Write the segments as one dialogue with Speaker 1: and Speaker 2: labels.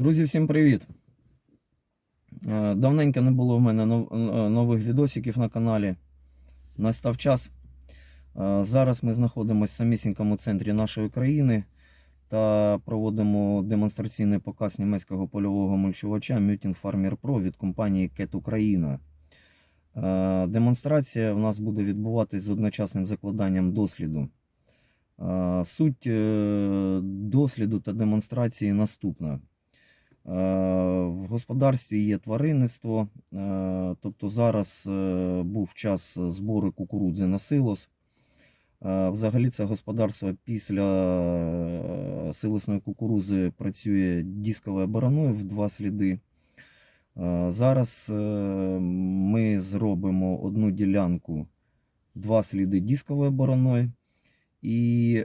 Speaker 1: Друзі, всім привіт! Е, Давненько не було в мене е, нових відосиків на каналі. Настав час. Е, Зараз ми знаходимося в самісінькому центрі нашої країни та проводимо демонстраційний показ німецького польового мульчувача Muting Farmer Pro від компанії Cat Україна. Демонстрація в нас буде відбуватись з одночасним закладанням досліду. Суть досліду та демонстрації наступна. Е, В господарстві є тваринництво, е, тобто зараз е, був час збору кукурудзи на силос. Взагалі це господарство після силосної кукурузи працює дисковою бороною в два сліди. Зараз ми зробимо одну ділянку, два сліди дисковою бороною і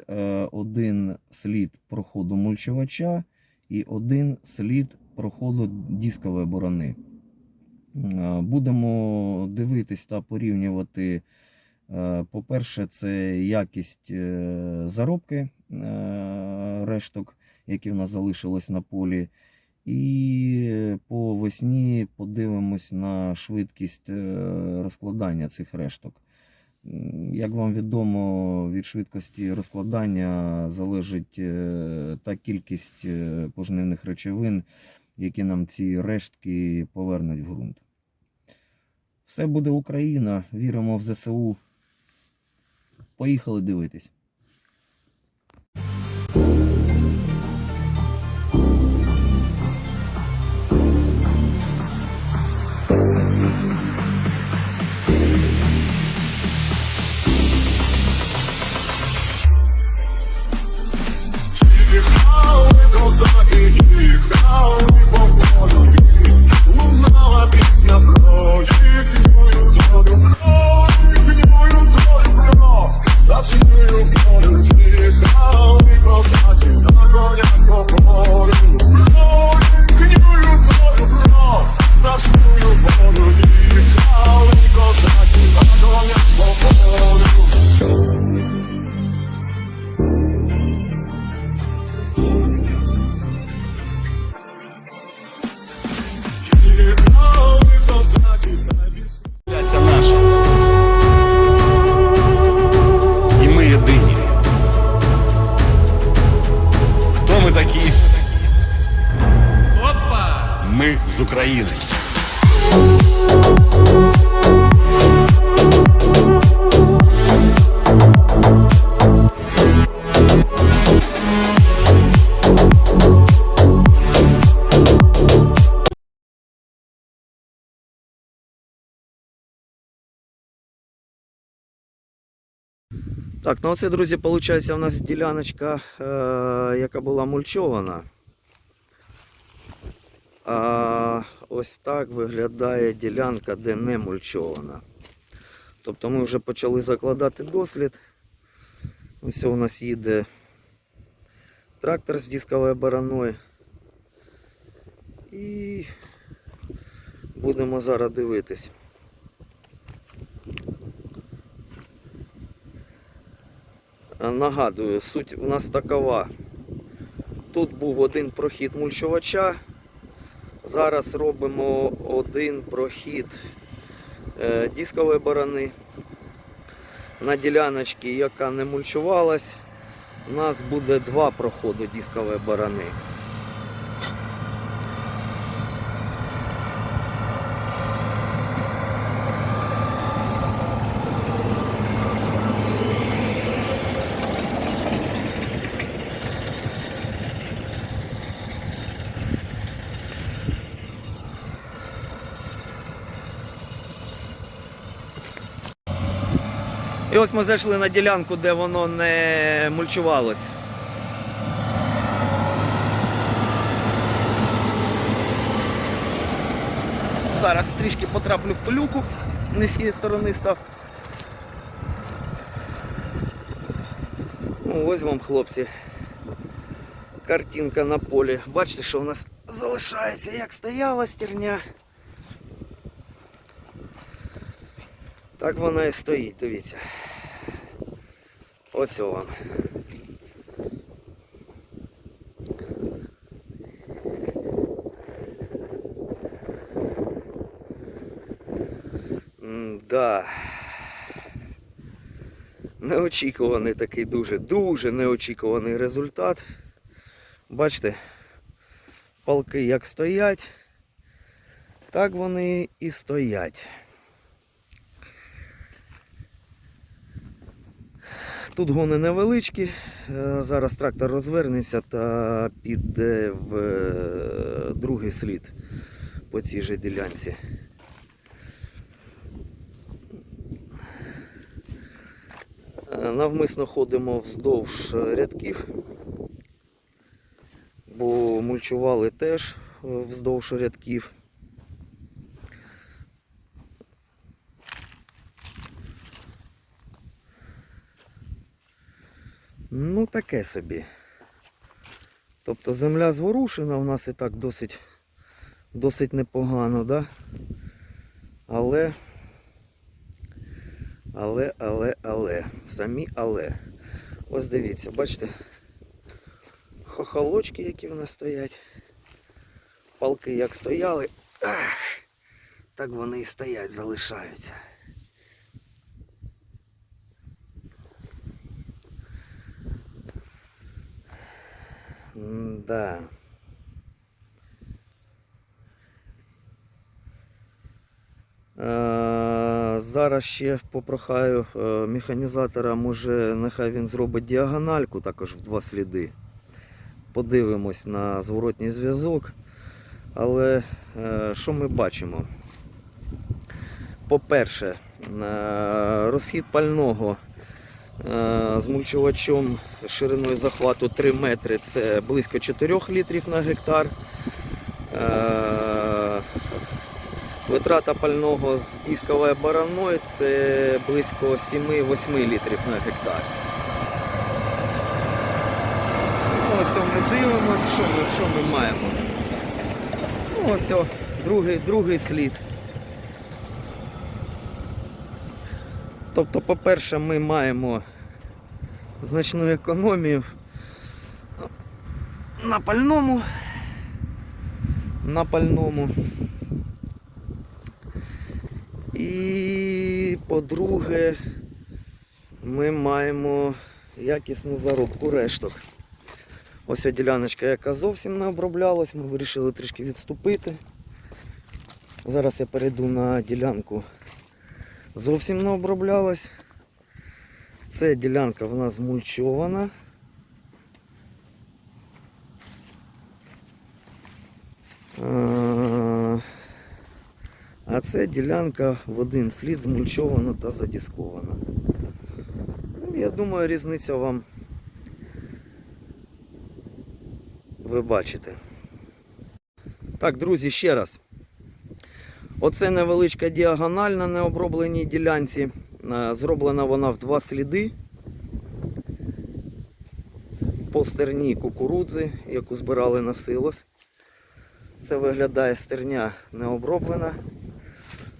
Speaker 1: один слід проходу мульчувача і один слід проходу дискової борони. Е, Будемо дивитись та порівнювати. е, По-перше, це якість е, заробки решток, які в нас залишились на полі. І по весні подивимось на швидкість розкладання цих решток. Як вам відомо, від швидкості розкладання залежить е, та кількість е, пожнивних речовин, які нам ці рештки повернуть в ґрунт. Все буде Україна, віримо в ЗСУ. Поїхали дивитись.
Speaker 2: Ми з України.
Speaker 1: Так, ну оце, друзі, виходить, у нас діляночка, е, яка була мульчована. А ось так виглядає ділянка, де не мульчована. Тобто ми вже почали закладати дослід. Ось у нас їде трактор з дисковою бороною. І будемо зараз дивитись. Нагадую, суть у нас такова. Тут був один прохід мульчувача. Зараз робимо один прохід е, дискової барани На діляночці, яка не мульчувалась, у нас буде два проходи дискової борони. І ось ми зайшли на ділянку, де воно не мульчувалось. Зараз трішки потраплю в пилюку, не з тієї сторони став. Ну, ось вам, хлопці, картинка на полі. Бачите, що у нас залишається, як стояла стерня. Так вона і стоїть, дивіться. Ось вам. Да. Неочікуваний такий дуже-дуже неочікуваний результат. Бачите, палки як стоять, так вони і стоять. Тут гони невеличкі. Е, Зараз трактор розвернеться та піде в е, другий слід по цій же ділянці. Е, Навмисно ходимо вздовж рядків, бо мульчували теж вздовж рядків. Ну, таке собі. Тобто земля зворушена у нас і так досить, досить непогано, да? Але, але, але, але, самі але. Ось дивіться, бачите, хохолочки, які в нас стоять. Палки як стояли, ах, так вони і стоять, залишаються. Да. Е, Зараз ще попрохаю е, механізатора, може нехай він зробить діагональку також в два сліди. Подивимось на зворотній зв'язок. Але е, що ми бачимо? По-перше, розхід пального Е, з мульчувачом шириною захвату 3 метри це близько 4 літрів на гектар. Е, Витрата пального з дисковою бараною це близько 7-8 літрів на гектар. Ну, Ось ми дивимося, що ми, що ми маємо. Ну, ось о, другий, другий слід. Тобто, по-перше, ми маємо значну економію на пальному. На пальному. І по-друге, ми маємо якісну заробку решток. Ось ця діляночка, яка зовсім не оброблялась, ми вирішили трішки відступити. Зараз я перейду на ділянку зовсім не оброблялась. Це ділянка в нас змульчована. А, це ділянка в один слід змульчована та задіскована. Ну, я думаю, різниця вам ви бачите. Так, друзі, ще раз. Оце невеличка діагональ на необробленій ділянці. Е, Зроблена вона в два сліди. По стерні кукурудзи, яку збирали на силос. Це виглядає стерня не оброблена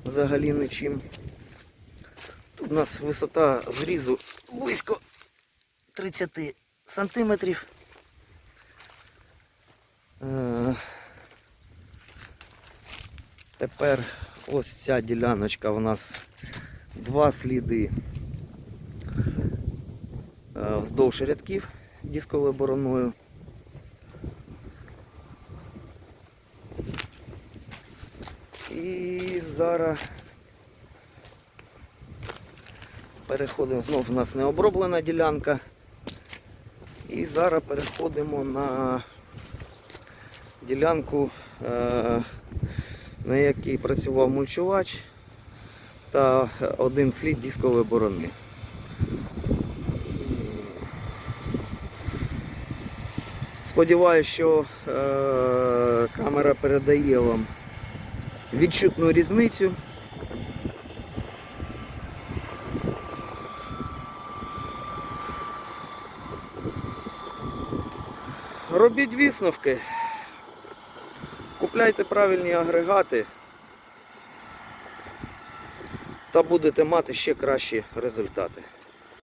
Speaker 1: взагалі нічим. Тут у нас висота зрізу близько 30 сантиметрів. Е, Тепер ось ця діляночка у нас два сліди е, вздовж рядків дисковою бороною. І зараз переходимо, знов у нас не оброблена ділянка. І зараз переходимо на ділянку, е, на якій працював мульчувач та один слід дискової борони. Сподіваюсь, що е, камера передає вам відчутну різницю. Робіть висновки, купляйте правильні агрегати та будете мати ще кращі результати.